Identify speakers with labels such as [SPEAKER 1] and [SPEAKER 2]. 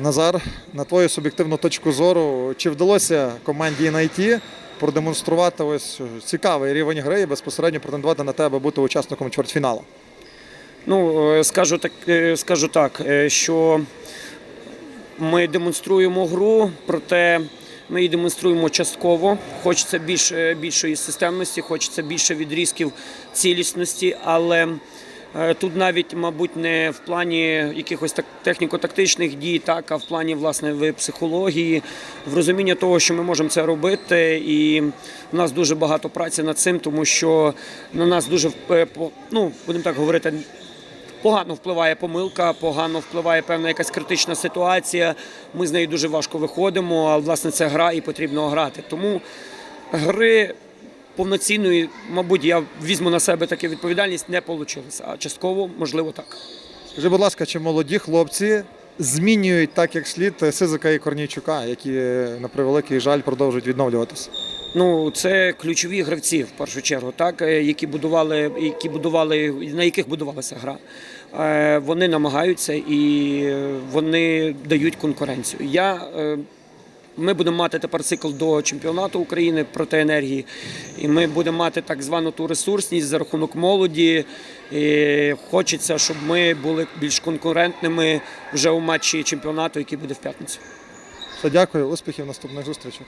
[SPEAKER 1] Назар, на твою суб'єктивну точку зору, чи вдалося команді NIT продемонструвати ось цікавий рівень гри і безпосередньо претендувати на тебе бути учасником чвертьфіналу?
[SPEAKER 2] Ну, е, скажу так, е, скажу так, е, що ми демонструємо гру, проте ми її демонструємо частково. Хочеться більше, більшої системності, хочеться більше відрізків цілісності, але тут навіть, мабуть, не в плані якихось так техніко-тактичних дій, так, а в плані власне в психології, в розуміння того, що ми можемо це робити, і в нас дуже багато праці над цим, тому що на нас дуже е, ну, будемо так говорити. Погано впливає помилка, погано впливає певна якась критична ситуація. Ми з нею дуже важко виходимо, а власне це гра і потрібно грати. Тому гри повноцінної, мабуть, я візьму на себе таку відповідальність, не вийшло. А частково, можливо, так.
[SPEAKER 1] Скажи, будь ласка, чи молоді хлопці змінюють так, як слід Сизика і Корнійчука, які, на превеликий жаль, продовжують відновлюватися?
[SPEAKER 2] Ну, це ключові гравці в першу чергу, так е, які будували, які будували, на яких будувалася гра. Е, Вони намагаються і вони дають конкуренцію. Я е, ми будемо мати тепер цикл до чемпіонату України проти енергії, і ми будемо мати так звану ту ресурсність за рахунок молоді. І хочеться, щоб ми були більш конкурентними вже у матчі чемпіонату, який буде в п'ятницю.
[SPEAKER 1] Дякую, успіхів, наступних зустрічей.